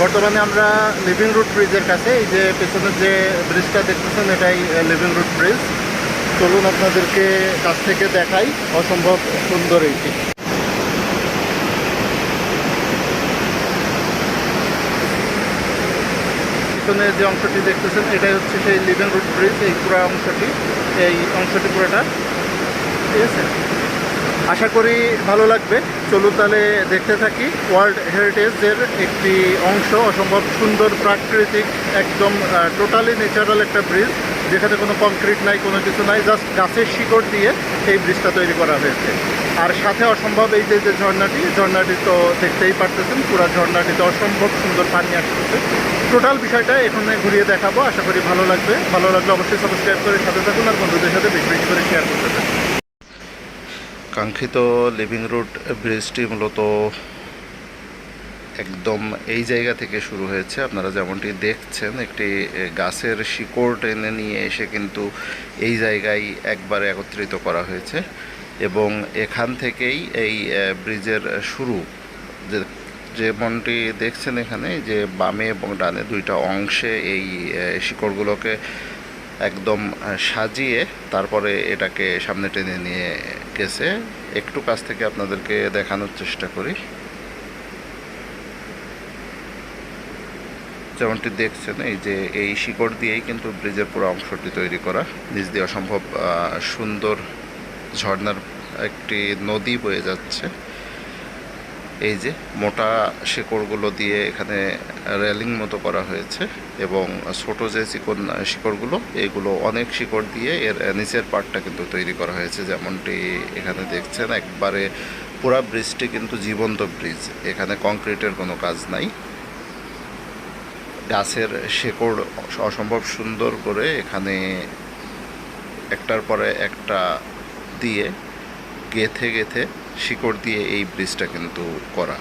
বর্তমানে আমরা living root ব্রিজের কাছে, এই যে পেছনের যে ব্রিজটা দেখতেছেন, এটাই লিভিং রুট ব্রিজ চলুন আপনাদেরকে কাছ থেকে দেখাই, অসম্ভব সুন্দর এইটি। পিছনে যে অংশটি দেখতেছেন, এটাই হচ্ছে সেই লিভেন রুট ব্রিজ এই পুরো অংশটি, এই অংশটি পুরোটা। ঠিক আছে? আশা করি ভালো লাগবে। চলুন তাহলে দেখতে থাকি। ওয়ার্ল্ড হেরিটেজের একটি অংশ, অসম্ভব সুন্দর প্রাকৃতিক, একদম টোটালি ন্যাচারাল একটা ব্রিজ যেখানে কোনো কংক্রিট নাই, কোনো কিছু নাই জাস্ট গাছের শিকড় দিয়ে এই ব্রিজটা তৈরি করা হয়েছে। আর সাথে অসম্ভব এই যে যে ঝর্ণাটি ঝর্ণাটি তো দেখতেই পারতেছেন, পুরা ঝর্ণাটিতে অসম্ভব সুন্দর পানি আসতেছে। টোটাল বিষয়টা এখানে ঘুরিয়ে দেখাবো, আশা করি ভালো লাগবে। ভালো লাগলে অবশ্যই সাবস্ক্রাইব করে সাথে থাকুন আর বন্ধুদের সাথে বেশি বেশি করে শেয়ার করতে থাকুন। কাঙ্ক্ষিত লিভিং রুট ব্রিজটি মূলত একদম এই জায়গা থেকে শুরু হয়েছে। আপনারা যেমনটি দেখছেন, একটি গাছের শিকড় টেনে নিয়ে এসে কিন্তু এই জায়গায় একবারে একত্রিত করা হয়েছে এবং এখান থেকেই এই ব্রিজের শুরু। যে, যেমনটি দেখছেন এখানে যে, বামে এবং ডানে দুইটা অংশে এই শিকড়গুলোকে একদম সাজিয়ে তারপরে এটাকে সামনে টেনে নিয়ে গেছে। একটু কাছ থেকে আপনাদেরকে দেখানোর চেষ্টা করি। যেমনটি দেখছেন, এই যে এই শিকড় দিয়েই কিন্তু ব্রিজের পুরো অংশটি তৈরি করা। নিচ দিয়ে অসম্ভব সুন্দর ঝর্ণার একটি নদী বয়ে যাচ্ছে। এই যে মোটা শিকড়গুলো দিয়ে এখানে রেলিং মতো করা হয়েছে এবং ছোট যে চিকন শিকড়গুলো, এগুলো অনেক শিকড় দিয়ে এর নিচের পার্টটা কিন্তু তৈরি করা হয়েছে। যেমনটি এখানে দেখছেন, একবারে পুরা ব্রিজটি কিন্তু জীবন্ত ব্রিজ। এখানে কংক্রিটের কোনো কাজ নাই। গাছের শেকড় অসম্ভব সুন্দর করে এখানে একটার পরে একটা দিয়ে গেথে গেথে শিকড় দিয়ে এই ব্রিজটা কিন্তু করা।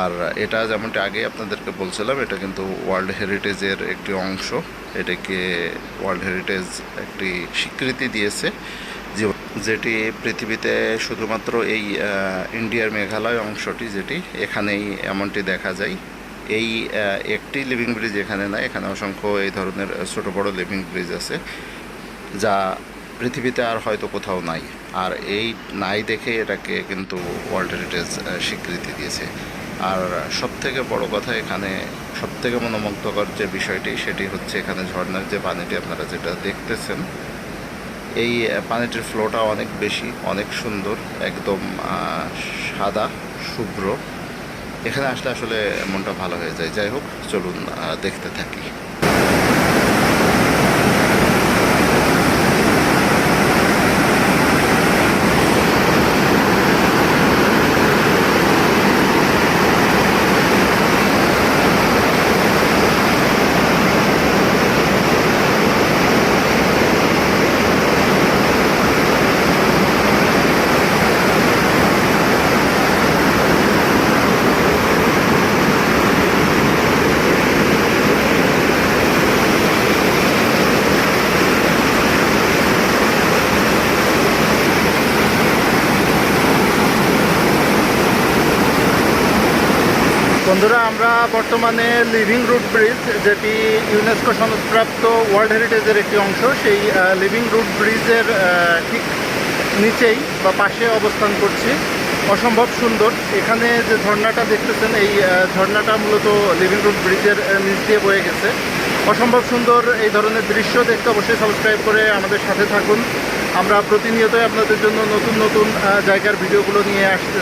আর এটা যেমনটি আগে আপনাদেরকে বলছিলাম, এটা কিন্তু ওয়ার্ল্ড হেরিটেজের একটি অংশ। এটাকে ওয়ার্ল্ড হেরিটেজ একটি স্বীকৃতি দিয়েছে যেটি পৃথিবীতে শুধুমাত্র এই ইন্ডিয়ার মেঘালয় অংশটি যেটি, এখানেই এমনটি দেখা যায়। এই একটি লিভিং ব্রিজ এখানে নাই। এখানে অসংখ্য এই ধরনের ছোট বড় লিভিং ব্রিজ আছে, যা পৃথিবীতে আর হয়তো কোথাও নাই। আর এই নাই দেখে এটাকে কিন্তু ওয়ার্ল্ড হেরিটেজ স্বীকৃতি দিয়েছে। আর সব থেকে বড় কথা এখানে সব থেকে মনোমুগ্ধকর যে বিষয়টি, সেটি হচ্ছে এখানে ঝর্নার যে পানিটি, আপনারা যেটা দেখতেছেন, এই পানিটির ফ্লোটা অনেক বেশি, অনেক সুন্দর, একদম সাদা, শুভ্র এখানে আসলে আসলে মনটা ভালো হয়ে যায়। যাই হোক চলুন দেখতে থাকি। বন্ধুরা, আমরা বর্তমানে লিভিং রুট ব্রিজ যেটি ইউনেস্কো সনদপ্রাপ্ত ওয়ার্ল্ড হেরিটেজের একটি অংশ, সেই লিভিং রুট ব্রিজের ঠিক নিচেই বা পাশে অবস্থান করছি। অসম্ভব সুন্দর। এখানে যে ঝর্ণাটা দেখতেছেন, এই ঝর্ণাটা মূলত লিভিং রুট ব্রিজের নিচ দিয়ে বয়ে গেছে। অসম্ভব সুন্দর এই ধরনের দৃশ্য দেখতে অবশ্যই সাবস্ক্রাইব করে আমাদের সাথে থাকুন। আমরা প্রতিনিয়তই আপনাদের জন্য নতুন নতুন জায়গার ভিডিওগুলো নিয়ে আসতে